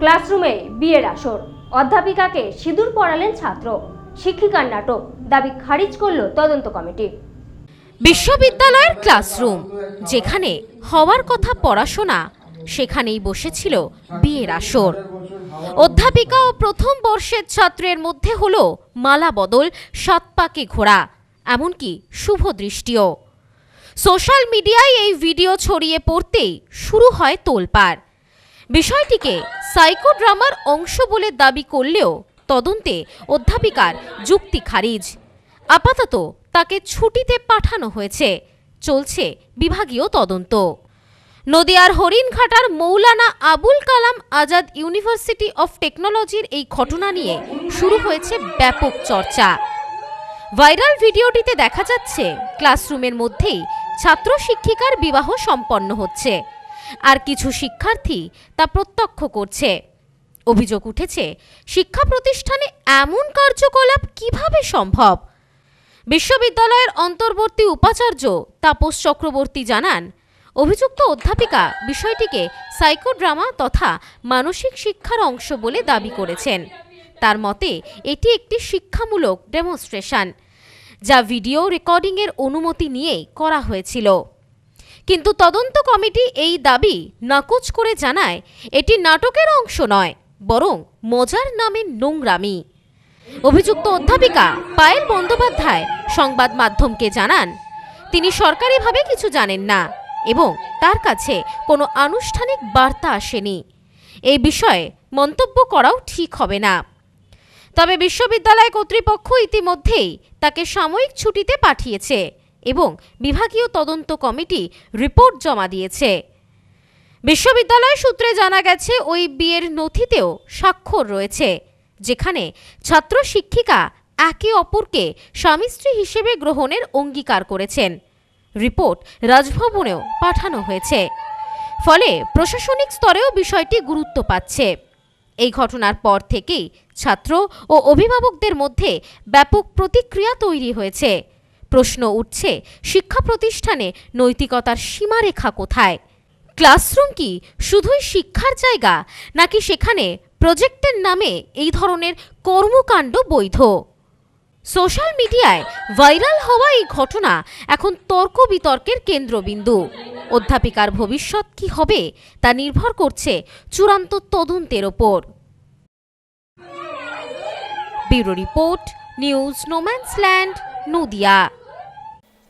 ক্লাসরুমে বিয়ের আসর। অধ্যাপিকাকে সিঁদুর পড়ালেন ছাত্র। শিক্ষিকার নাটক। দাবি খারিজ করল তদন্ত কমিটি। বিশ্ববিদ্যালয়ের ক্লাসরুম, যেখানে হওয়ার কথা পড়াশোনা, সেখানেই বসেছিল বিয়ের আসর। অধ্যাপিকা ও প্রথম বর্ষের ছাত্রের মধ্যে হলো মালা বদল, সাত পাকে ঘোরা এমনকি শুভ দৃষ্টিও। সোশ্যাল মিডিয়ায় এই ভিডিও ছড়িয়ে পড়তেই শুরু হয় তোলপাড়। বিষয়টিকে সাইকোড্রামার অংশ বলে দাবি করলেও তদন্তে অধ্যাপিকার যুক্তি খারিজ। আপাতত তাকে ছুটিতে পাঠানো হয়েছে। চলছে বিভাগীয় তদন্ত। নদিয়ার হরিণঘাটার মৌলানা আবুল কালাম আজাদ ইউনিভার্সিটি অফ টেকনোলজির এই ঘটনা নিয়ে শুরু হয়েছে ব্যাপক চর্চা। ভাইরাল ভিডিওটিতে দেখা যাচ্ছে, ক্লাসরুমের মধ্যেই ছাত্র শিক্ষিকার বিবাহ সম্পন্ন হচ্ছে। আর কিছু শিক্ষার্থী তা প্রত্যক্ষ করছে। অভিযোগ উঠেছে, শিক্ষা প্রতিষ্ঠানে এমন কার্যকলাপ কীভাবে সম্ভব? বিশ্ববিদ্যালয়ের অন্তর্বর্তী উপাচার্য তাপস চক্রবর্তী জানান, অভিযুক্ত অধ্যাপিকা বিষয়টিকে সাইকোড্রামা তথা মানসিক শিক্ষার অংশ বলে দাবি করেছেন। তার মতে, এটি একটি শিক্ষামূলক ডেমনস্ট্রেশন, যা ভিডিও রেকর্ডিংয়ের অনুমতি নিয়েই করা হয়েছিল। কিন্তু তদন্ত কমিটি এই দাবি নাকচ করে জানায়, এটি নাটকের অংশ নয়, বরং মজার নামে নোংরামি। অভিযুক্ত অধ্যাপিকা পায়েল বন্দ্যোপাধ্যায় সংবাদ মাধ্যমকে জানান, তিনি সরকারিভাবে কিছু জানেন না এবং তার কাছে কোনো আনুষ্ঠানিক বার্তা আসেনি। এই বিষয়ে মন্তব্য করাও ঠিক হবে না। তবে বিশ্ববিদ্যালয় কর্তৃপক্ষ ইতিমধ্যেই তাকে সাময়িক ছুটিতে পাঠিয়েছে। এবং বিভাগীয় তদন্ত কমিটি রিপোর্ট জমা দিয়েছে। বিশ্ববিদ্যালয় সূত্রে জানা গেছে, ওই বিয়ের নথিতেও স্বাক্ষর রয়েছে, যেখানে ছাত্র শিক্ষিকা একে অপরকে স্বামী স্ত্রী হিসেবে গ্রহণের অঙ্গীকার করেছেন। রিপোর্ট রাজভবনেও পাঠানো হয়েছে। ফলে প্রশাসনিক স্তরেও বিষয়টি গুরুত্ব পাচ্ছে। এই ঘটনার পর থেকেই ছাত্র ও অভিভাবকদের মধ্যে ব্যাপক প্রতিক্রিয়া তৈরি হয়েছে। প্রশ্ন উঠছে, শিক্ষা প্রতিষ্ঠানে নৈতিকতার সীমারেখা কোথায়? ক্লাসরুম কি শুধুই শিক্ষার জায়গা, নাকি সেখানে প্রজেক্টের নামে এই ধরনের কর্মকাণ্ড বৈধ? সোশ্যাল মিডিয়ায় ভাইরাল হওয়া এই ঘটনা এখন তর্ক বিতর্কের কেন্দ্রবিন্দু। অধ্যাপিকার ভবিষ্যৎ কি হবে তা নির্ভর করছে চূড়ান্ত তদন্তের ওপর। Bureau report, news no man's land, Nadia.